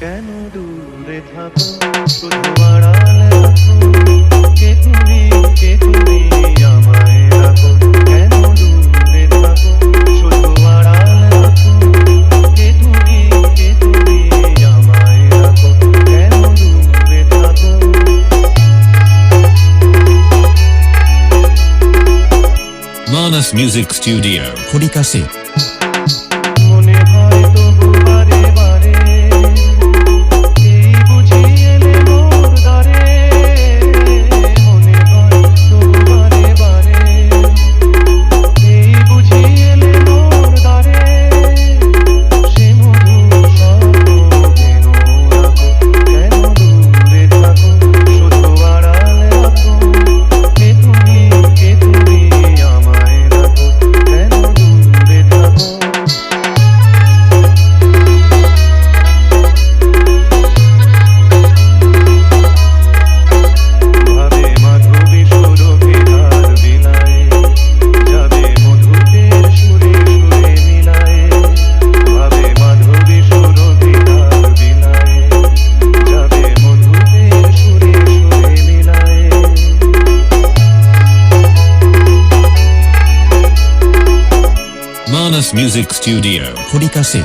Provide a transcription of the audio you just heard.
কেন দূরে থাকো? শুধু আড়ালে কে তুমি কে তুমি আমায় রাখো? কেন দূরে থাকো? শুধু আড়ালে কে তুমি কে তুমি আমায় রাখো? কেন দূরে থাকো? Manas Music Studio. খড়িকাশি Famous Music Studio, Kurikase.